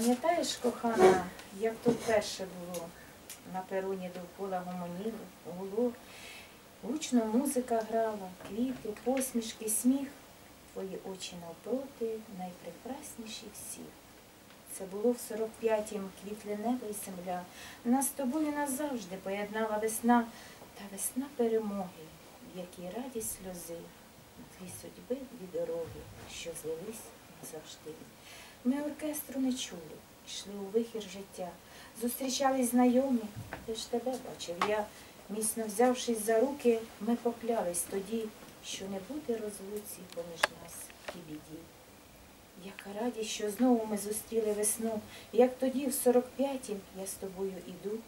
Пам'ятаєш, кохана, як то вперше було? На пероні довкола гомоніло, гуло, гучно музика грала, квіти, посмішки, сміх. Твої очі навпроти найпрекрасніші всіх. Це було в 45-м квітле небо і земля. Нас з тобою назавжди поєднала весна, та весна перемоги, в якій радість сльози, дві судьби, дві дороги, що злились назавжди. Ми оркестру не чули, йшли у вихір життя, зустрічались знайомі, де ж тебе бачив я. Міцно взявшись за руки, ми поклялись тоді, що не буде розлуці поміж нас і біді. Яка радість, що знову ми зустріли весну, як тоді, в 45-м, я з тобою іду,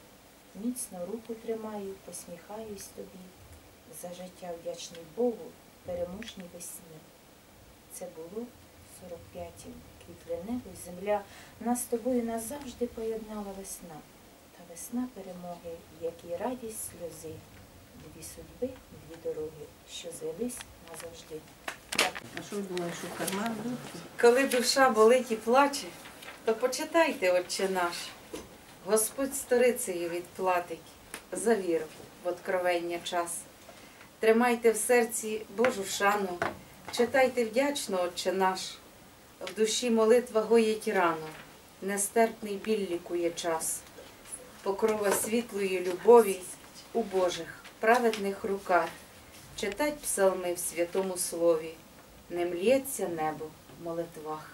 міцно руку тримаю, посміхаюсь тобі, за життя вдячний Богу, переможній весні. Це було в 45-м, квітле небо й земля, нас з тобою назавжди поєднала весна, та весна перемоги, в якій радість сльози, дві судьби, дві дороги, що звелись назавжди. А що ви думали, що в карман? Коли душа болить і плаче, то почитайте, Отче наш. Господь сторицею відплатить за віру в откровення час. Тримайте в серці Божу шану, читайте вдячно, Отче наш. В душі молитва гоїть рано, нестерпний біль лікує час. Покрова світлої любові у Божих праведних руках. Читать псалми в святому слові, не млється небо в молитвах.